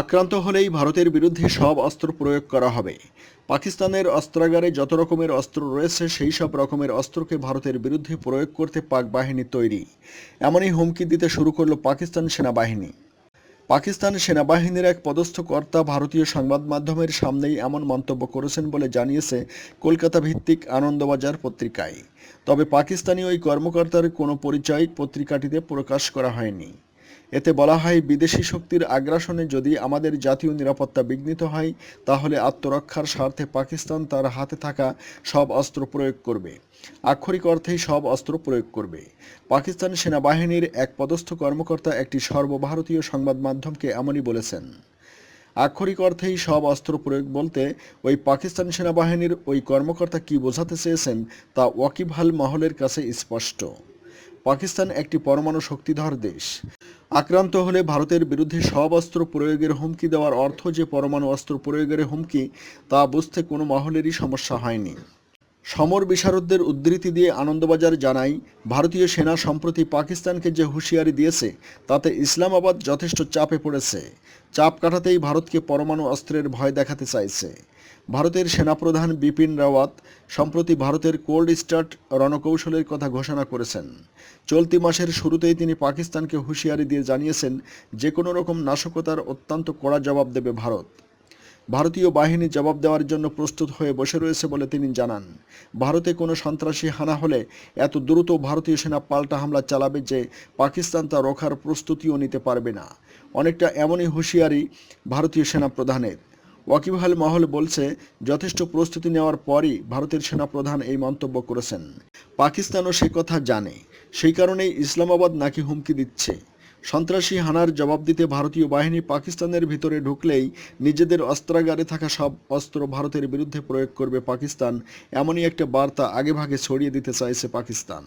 আক্রান্ত হলেই ভারতের বিরুদ্ধে সব অস্ত্র প্রয়োগ করা হবে। পাকিস্তানের অস্ত্রাগারে যত রকমের অস্ত্র রয়েছে, সেই সব রকমের অস্ত্রকে ভারতের বিরুদ্ধে প্রয়োগ করতে পাক বাহিনী তৈরি। এমনই হুমকি দিতে শুরু করল পাকিস্তান সেনাবাহিনী। পাকিস্তান সেনাবাহিনীর এক পদস্থ কর্তা ভারতীয় সংবাদ মাধ্যমের সামনেই এমন মন্তব্য করেছেন বলে জানিয়েছে কলকাতা ভিত্তিক আনন্দবাজার পত্রিকায়। তবে পাকিস্তানি ওই কর্মকর্তার কোনো পরিচয় পত্রিকাটিতে প্রকাশ করা হয়নি। এতে বলা হয়, বিদেশি শক্তির আগ্রাসনে যদি আমাদের জাতীয় নিরাপত্তা বিঘ্নিত হয়, তাহলে আত্মরক্ষার স্বার্থে পাকিস্তান তার হাতে থাকা সব অস্ত্র প্রয়োগ করবে। আক্ষরিক অর্থেই সব অস্ত্র প্রয়োগ করবে। পাকিস্তান সেনাবাহিনীর এক পদস্থ কর্মকর্তা একটি সর্বভারতীয় সংবাদ মাধ্যমকে এমনই বলেছেন। আক্ষরিক অর্থেই সব অস্ত্র প্রয়োগ বলতে, ওই পাকিস্তান সেনাবাহিনীর ওই কর্মকর্তা কি বোঝাতে চেয়েছেন, তা ওয়াকিবহাল মহলের কাছে স্পষ্ট। পাকিস্তান একটি পরমাণু শক্তিধর দেশ। আক্রান্ত হলে ভারতের বিরুদ্ধে সব অস্ত্র প্রয়োগের হুমকি দেওয়ার অর্থ যে পরমাণু অস্ত্র প্রয়োগের হুমকি, তা বুঝতে কোনো মহলেরই সমস্যা হয়নি। সমর বিশারদদের উদ্ধৃতি দিয়ে আনন্দবাজার জানায় ভারতীয় সেনা সম্প্রতি পাকিস্তানকে যে হুঁশিয়ারি দিয়েছে, তাতে ইসলামাবাদ যথেষ্ট চাপে পড়েছে। চাপ কাটাতেই ভারতকে পরমাণু অস্ত্রের ভয় দেখাতে চাইছে। ভারতের সেনাপ্রধান বিপিন রাওয়াত সম্প্রতি ভারতের কোল্ড স্টার্ট রণকৌশলের কথা ঘোষণা করেছেন। চলতি মাসের শুরুতেই তিনি পাকিস্তানকে হুঁশিয়ারি দিয়ে জানিয়েছেন, যে কোনো রকম নাশকতার অত্যন্ত কড়া জবাব দেবে ভারত। ভারতীয় বাহিনী জবাব দেওয়ার জন্য প্রস্তুত হয়ে বসে রয়েছে বলে তিনি জানান। ভারতে কোনো সন্ত্রাসী হানা হলে এত দ্রুত ভারতীয় সেনা পাল্টা হামলা চালাবে যে পাকিস্তান তা রক্ষার প্রস্তুতিও নিতে পারবে না। অনেকটা এমনই হুঁশিয়ারি ভারতীয় সেনা প্রধানের। ওয়াকিবহাল মহল বলছে, যথেষ্ট প্রস্তুতি নেওয়ার পরই ভারতের সেনাপ্রধান এই মন্তব্য করেছেন। পাকিস্তানও সে কথা জানে। সেই কারণেই ইসলামাবাদ নাকি হুমকি দিচ্ছে। সন্ত্রাসী হানার জবাব দিতে ভারতীয় বাহিনী পাকিস্তানের ভিতরে ঢুকলেই নিজেদের অস্ত্রাগারে থাকা সব অস্ত্র ভারতের বিরুদ্ধে প্রয়োগ করবে পাকিস্তান, এমনই একটা বার্তা আগেভাগে ছড়িয়ে দিতে চাইছে পাকিস্তান।